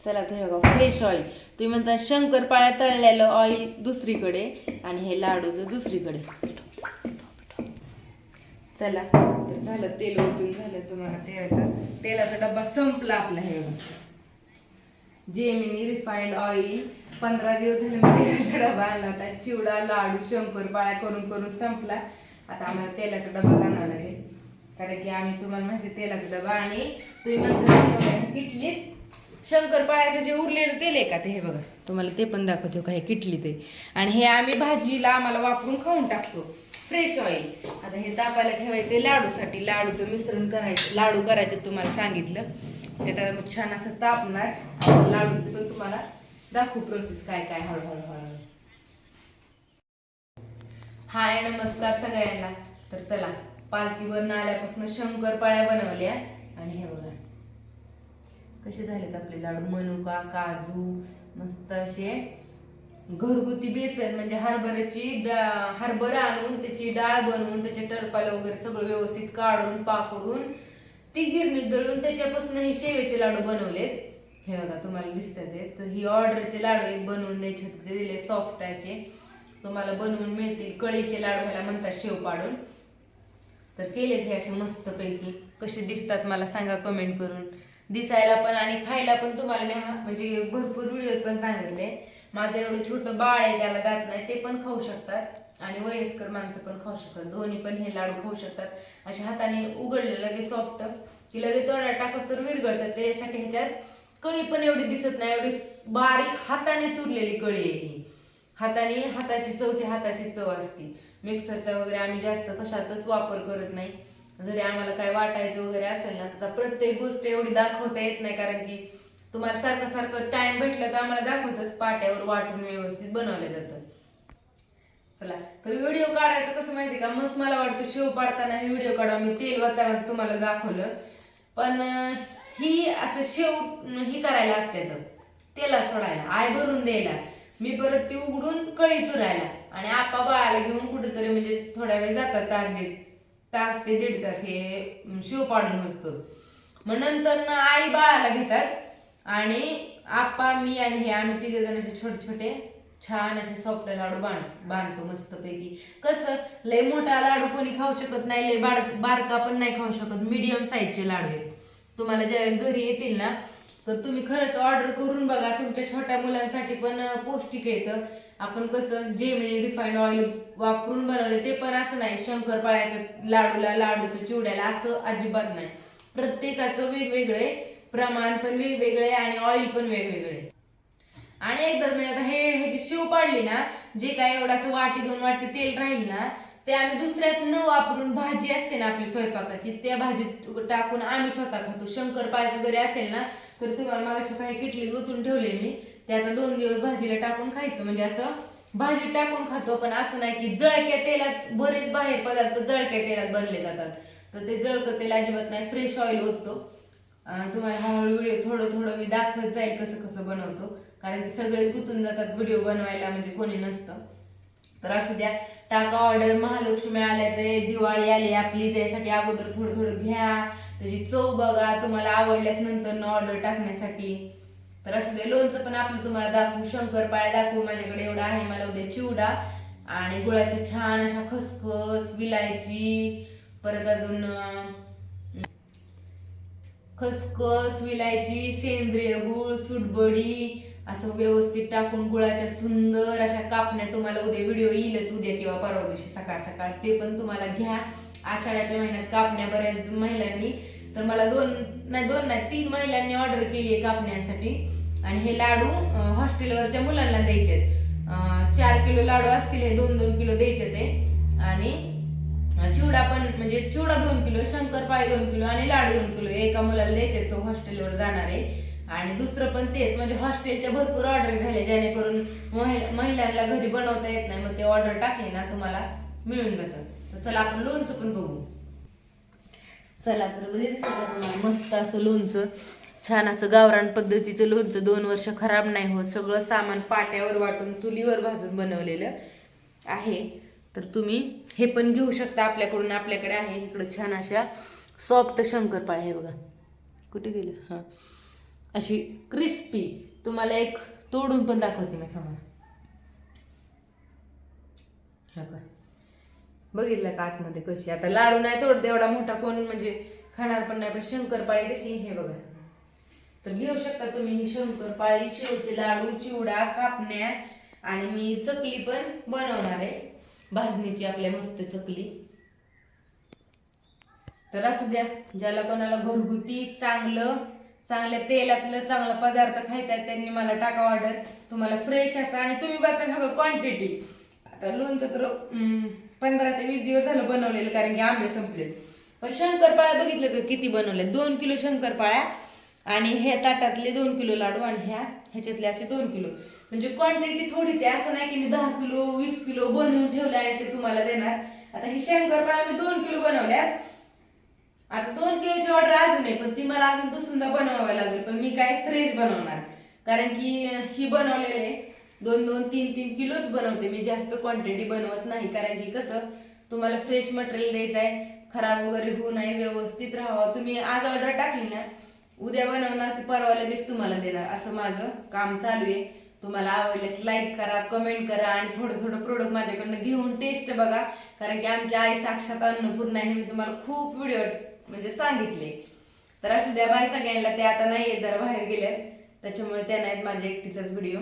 चला ते बघा फ्रेश ऑइल तुम्ही म्हणता शंकर पाळ्या तळलेलं ऑइल दुसरीकडे आणि हे लाडूचं दुसरीकडे. चला तर झालं तेल ओतून झालं तुम्हाला तेलाचा तेलाचा डब्बा संपला आपला हे जेमिनी रिफाईंड ऑइल पंधरा दिवस झाले मी तेलाचा डबा आणला होता. चिवडा लाडू शंकर पाळ्या करून करून संपला. आता आम्हाला तेलाचा डबा आणावा लागेल. कारण की आम्ही तुम्हाला माहिती तेलाचा डबा आणि तुम्ही म्हणता किटलीत शंकरपाळ्याचं जे उरलेलं तेल आहे का ते हे बघा. तुम्हाला ते पण दाखवतो हो का हे किटली ते. आणि हे आम्ही भाजीला आम्हाला वापरून खाऊन टाकतो. फ्रेश ऑइल आता हे तापायला ठेवायचे लाडूसाठी. लाडूचं मिश्रण करायचं लाडू करायचे तुम्हाला सांगितलं. ते आता मग छान असं तापणार. लाडूचं पण तुम्हाला दाखवू प्रोसेस काय काय हळूहळू हळूहळू. हाय नमस्कार सगळ्यांना. तर चला पालखीवर आल्यापासून शंकरपाळ्या बनवल्या. आणि हे बघा. कसे झालेत आपले लाडू? मनुका काजू मस्त असे. घरगुती बेसन म्हणजे हरभऱ्याची हरभरा आणून त्याची डाळ बनवून त्याचे टरपाले वगैरे सगळं व्यवस्थित काढून पाकडून ती गिरणी दळून त्याच्यापासून हे शेवेचे लाडू बनवलेत. हे बघा तुम्हाला दिसतात तर ही ऑर्डरचे लाडू एक बनवून द्यायचे होते ते दिले सॉफ्ट असे. तुम्हाला बनवून मिळतील कळीचे लाडू ह्याला म्हणतात शेव पाडून. तर केलेत हे असे मस्त पैकी कसे दिसतात मला सांगा कमेंट करून. दिसायला पण आणि खायला पण तुम्हाला मी म्हणजे भरपूर व्हिडिओ पण सांगितले. माझं एवढं छोटं बाळ आहे त्याला दात नाही ते पण खाऊ शकतात. आणि वयस्कर माणसं पण खाऊ शकतात. दोन्ही पण हे लाडू खाऊ शकतात. अशा हाताने उघडले लगेच सॉफ्ट की लगेच तोंडात टाकस तर विरघळतात. त्यासाठी ह्याच्यात कळी पण एवढी दिसत नाही. एवढी बारीक हाताने चुरलेली कळी आहे ही. हाताने हाताची चव ती हाताची चव असते. मिक्सरचा वगैरे आम्ही जास्त कशातच वापर करत नाही. जरी आम्हाला काय वाटायचं वगैरे असेल ना तर प्रत्येक गोष्ट एवढी दाखवता येत नाही कारण की तुम्हाला सारखं सारखं टाइम भेटलं तर आम्हाला दाखवतच पाट्यावर वाटून व्यवस्थित बनवलं जातं. चला तर व्हिडिओ काढायचं कसं माहिती का? मस्त मला वाटतं शेव पाडताना हे व्हिडिओ काढा मी तेल वाताना तुम्हाला दाखवलं. पण ही असं शेव ही करायला असते तर तेला सोडायला आय भरून द्यायला. मी परत ती उघडून कळी चुरायला. आणि आपा बाळाला घेऊन कुठेतरी म्हणजे थोड्या वेळ जातात अगदीच. तास ते दीड तास हे अं, शिव पाडून असतो मग नंतर ना आई बाळाला घेतात आणि आप्पा मी आणि हे आम्ही तिघे जण असे छोटे छोटे छान असे सॉफ्ट लाडू बांध बांधतो मस्तपैकी. कसं? लय मोठा लाडू कोणी खाऊ शकत नाही लय बाड बारका पण नाही खाऊ शकत मीडियम साईजचे लाडू आहेत. तुम्हाला ज्यावेळेस घरी येतील ना तर तुम्ही खरंच ऑर्डर करून बघा तुमच्या छोट्या मुलांसाठी पण पौष्टिक येतं आपण कसं जेमिनी रिफाईंड ऑइल वापरून बनवले ते पण असं नाही. शंकरपाळ्याचं लाडूला लाडूचं चिवड्याला असं अजिबात नाही. प्रत्येकाचं वेगवेगळे प्रमाण पण वेगवेगळे आणि ऑइल पण वेगवेगळे. आणि एकदा मी आता हे ह्याची शिव पाडली ना जे काय एवढं असं वाटी दोन वाटी तेल राहील ना ते आम्ही दुसऱ्यात न वापरून भाजी असते ना आपली स्वयंपाकाची त्या भाजीत टाकून आम्ही स्वतः खातो. शंकरपाळ्याचं जरी असेल ना तर तुम्हाला मागाशी काही किटलीत ओतून ठेवले मी. ते आता दोन दिवस भाजीला टाकून खायचं. म्हणजे असं भाजीत टाकून खातो पण असं नाही की जळक्या तेलात बरेच बाहेर पदार्थ जळक्या तेलात बनले जातात. तर ते जळकं तेल अजिबात नाही फ्रेश ऑइल होतो तुम्हाला हळूहळू व्हिडिओ थोडं थोडं मी दाखवत जाईल कसं कसं बनवतो. कारण की सगळे गुंतून जातात व्हिडिओ बनवायला म्हणजे कोणी नसतं. तर असू द्या टाका ऑर्डर महालक्ष्मी आल्या ते दिवाळी आली आपली त्यासाठी अगोदर थोडं थोडं घ्या. त्याची चव बघा. तुम्हाला आवडल्यास नंतर ऑर्डर टाकण्यासाठी. तर असू लोणचं पण आपण तुम्हाला दाखवू. शंकरपाळ्या दाखवू माझ्याकडे एवढा आहे मला उद्या चिवडा. आणि गुळाच्या छान अशा खसखस विलायची परत अजून खसखस विलायची सेंद्रिय गुळ सुटबडी असं व्यवस्थित टाकून गुळाच्या सुंदर अशा कापण्या तुम्हाला उद्या व्हिडिओ येईलच उद्या किंवा परवा दिवशी सकाळ सकाळ. ते पण तुम्हाला घ्या. आषाढ्याच्या महिन्यात कापण्या बऱ्याच महिलांनी तर मला दोन नाही दोन नाही तीन महिलांनी ऑर्डर केली आहे कापण्यांसाठी. आणि हे लाडू हॉस्टेलवरच्या मुलांना द्यायचे चार किलो लाडू असतील हे दोन दोन किलो द्यायचे ते. आणि चिवडा पण म्हणजे चिवडा दोन किलो शंकरपाळी दोन किलो आणि लाडू दोन किलो एका मुलाला द्यायचे तो हॉस्टेलवर जाणार आहे. आणि दुसरं पण तेच म्हणजे हॉस्टेलच्या भरपूर ऑर्डर झाले जेणेकरून महिलांना घरी बनवता येत नाही मग ते ऑर्डर टाकले ना तुम्हाला मिळून जातं. तर चला आपण लोणचं पण बघू. चला तर बघितलं मस्त असं लोणचं. छान असं गावरान पद्धतीचं लोणचं. दोन वर्ष खराब नाही होत. सगळं सामान पाट्यावर वाटून चुलीवर भाजून बनवलेलं आहे. तर तुम्ही हे पण घेऊ शकता. आपल्याकडून आपल्याकडे आहे. इकडं छान अशा सॉफ्ट शंकरपाळ्या आहे बघा. कुठे गेलं? हां. अशी क्रिस्पी तुम्हाला एक तोडून पण दाखवते मी थांबा. हा का? बघितलं का आतमध्ये कशी? आता लाडू नाही तोडते एवढा मोठा कोण म्हणजे खाणार पण नाही पण शंकरपाळी कशी हे बघा. तर घेऊ शकता तुम्ही ही शंकरपाळी शेवचे लाडू चिवडा कापण्या आणि मी चकली पण बनवणार आहे. भाजणीची आपल्या मस्त चकली. तर असू द्या ज्याला कोणाला घरगुती चांगलं चांगल्या तेलातलं चांगला पदार्थ खायचा आहे त्यांनी मला टाका ऑर्डर तुम्हाला फ्रेश असा आणि तुम्ही बघा सगळं क्वांटिटी आता लोणचं तर पंधरा ते वीस दिवस झालं बनवलेलं कारण की आंबे संपले. पण शंकरपाळ्या बघितलं का किती बनवले? दोन किलो शंकरपाळ्या आणि ह्या ताटातले दोन किलो लाडू आणि ह्या ह्याच्यातले असे दोन किलो. म्हणजे क्वांटिटी थोडीच आहे असं नाही की मी दहा किलो वीस किलो बनवून ठेवले आणि ते तुम्हाला देणार. आता हे शंकरपाळ्या मी दोन किलो बनवल्यात. आता दोन किलोची ऑर्डर अजून आहे पण ती मला अजून दुसऱ्यांदा बनवावी लागेल. पण मी काय फ्रेश बनवणार. कारण की ही बनवलेले आहे. दोन दोन तीन तीन किलोच बनवते. मी जास्त क्वांटिटी बनवत नाही कारण की कसं तुम्हाला फ्रेश मटेरियल द्यायचं आहे खराब वगैरे होऊ नये व्यवस्थित राहावं. तुम्ही आज ऑर्डर टाकली ना उद्या बनवणार की परवा लगेच तुम्हाला देणार. असं माझं काम चालू आहे. तुम्हाला आवडल्यास लाईक करा कमेंट करा आणि थोडं थोडं प्रोडक्ट माझ्याकडनं घेऊन टेस्ट बघा. कारण की आमची आई साक्षात अन्नपूर्ण आहे मी तुम्हाला खूप व्हिडिओ म्हणजे सांगितले. तर असू द्या बाय सगळ्यांना. ते आता नाहीये जरा बाहेर गेल्यात त्याच्यामुळे त्या नाहीत माझ्या एकटीचाच व्हिडिओ